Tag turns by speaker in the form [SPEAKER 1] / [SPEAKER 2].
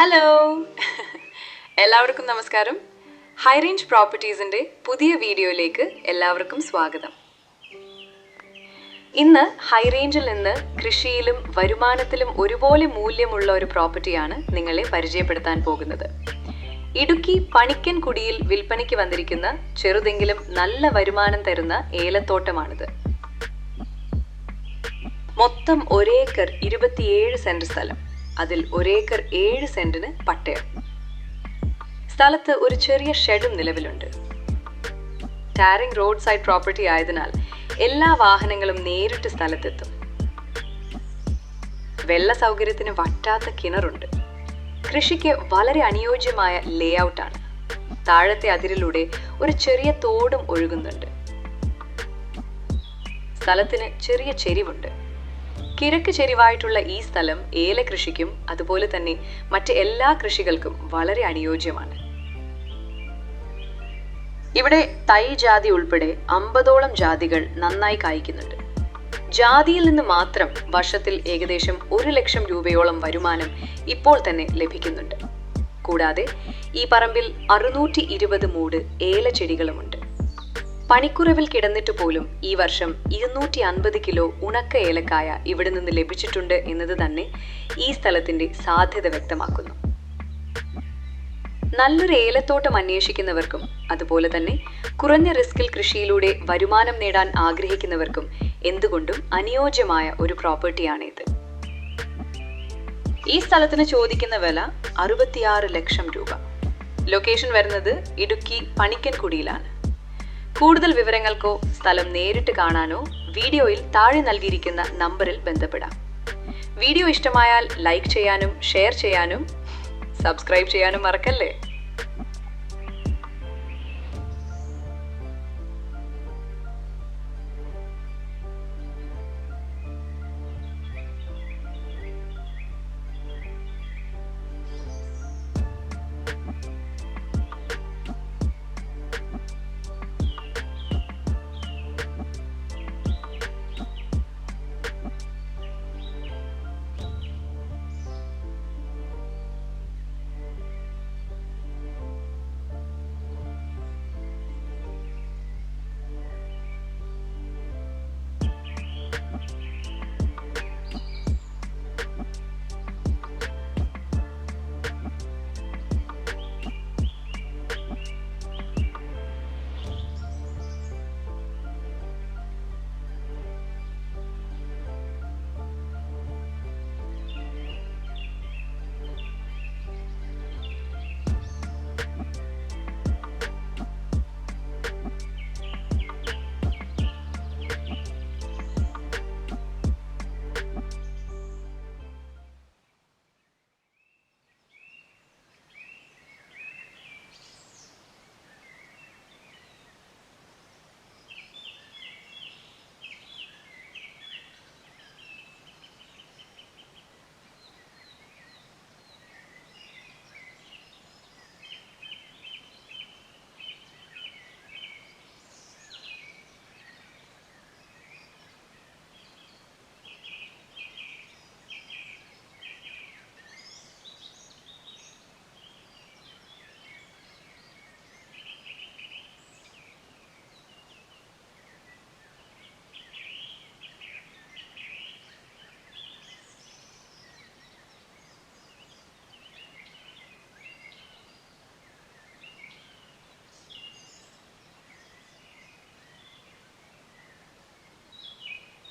[SPEAKER 1] Hello എല്ലാവർക്കും നമസ്കാരം. High range പ്രോപ്പർട്ടീസിന്റെ പുതിയ വീഡിയോയിലേക്ക് എല്ലാവർക്കും സ്വാഗതം. ഇന്ന് ഹൈ റേഞ്ചിൽ നിന്ന് കൃഷിയിലും വരുമാനത്തിലും ഒരുപോലെ മൂല്യമുള്ള ഒരു പ്രോപ്പർട്ടിയാണ് നിങ്ങളെ പരിചയപ്പെടുത്താൻ പോകുന്നത്. ഇടുക്കി പണിക്കൻകുടിയിൽ വിൽപ്പനയ്ക്ക് വന്നിരിക്കുന്ന ചെറുതെങ്കിലും നല്ല വരുമാനം തരുന്ന ഏലത്തോട്ടമാണിത്. മൊത്തം ഒരേക്കർ ഇരുപത്തിയേഴ് സെന്റ് സ്ഥലം. അതിൽ ഒരേക്കർ ഏഴ് സെന്റിന് പട്ടയം. സ്ഥലത്ത് ഒരു ചെറിയ ഷെഡും നിലവിലുണ്ട്. ടാറിംഗ് റോഡ് സൈഡ് പ്രോപ്പർട്ടി ആയതിനാൽ എല്ലാ വാഹനങ്ങളും നേരിട്ട് സ്ഥലത്തെത്തും. വെള്ള സൗകര്യത്തിന് വറ്റാത്ത കിണറുണ്ട്. കൃഷിക്ക് വളരെ അനുയോജ്യമായ ലേ ഔട്ടാണ് താഴത്തെ അതിരിലൂടെ ഒരു ചെറിയ തോടും ഒഴുകുന്നുണ്ട്. സ്ഥലത്തിന് ചെറിയ ചെരിവുണ്ട്. കിഴക്ക് ചെരിവായിട്ടുള്ള ഈ സ്ഥലം ഏല കൃഷിക്കും അതുപോലെ തന്നെ മറ്റ് എല്ലാ കൃഷികൾക്കും വളരെ അനുയോജ്യമാണ്. ഇവിടെ തൈ ജാതി ഉൾപ്പെടെ അമ്പതോളം ജാതികൾ നന്നായി കായ്ക്കുന്നുണ്ട്. ജാതിയിൽ നിന്ന് മാത്രം വർഷത്തിൽ ഏകദേശം ഒരു ലക്ഷം രൂപയോളം വരുമാനം ഇപ്പോൾ തന്നെ ലഭിക്കുന്നുണ്ട്. കൂടാതെ ഈ പറമ്പിൽ അറുന്നൂറ്റി ഇരുപത് മൂട് ഏലച്ചെടികളുമുണ്ട്. പണിക്കുറവിൽ കിടന്നിട്ട് പോലും ഈ വർഷം ഇരുന്നൂറ്റി അൻപത് കിലോ ഉണക്ക ഏലക്കായ ഇവിടെ നിന്ന് ലഭിച്ചിട്ടുണ്ട് എന്നത് തന്നെ ഈ സ്ഥലത്തിന്റെ സാധ്യത വ്യക്തമാക്കുന്നു. നല്ലൊരു ഏലത്തോട്ടം അന്വേഷിക്കുന്നവർക്കും അതുപോലെ തന്നെ കുറഞ്ഞ റിസ്കിൽ കൃഷിയിലൂടെ വരുമാനം നേടാൻ ആഗ്രഹിക്കുന്നവർക്കും എന്തുകൊണ്ടും അനുയോജ്യമായ ഒരു പ്രോപ്പർട്ടിയാണിത്. ഈ സ്ഥലത്തിന് ചോദിക്കുന്ന വില അറുപത്തിയാറ് ലക്ഷം രൂപ. ലൊക്കേഷൻ വരുന്നത് ഇടുക്കി പണിക്കൻകുടിയിലാണ്. കൂടുതൽ വിവരങ്ങൾക്കോ സ്ഥലം നേരിട്ട് കാണാനോ വീഡിയോയിൽ താഴെ നൽകിയിരിക്കുന്ന നമ്പറിൽ ബന്ധപ്പെടാം. വീഡിയോ ഇഷ്ടമായാൽ ലൈക്ക് ചെയ്യാനും ഷെയർ ചെയ്യാനും സബ്സ്ക്രൈബ് ചെയ്യാനും മറക്കല്ലേ?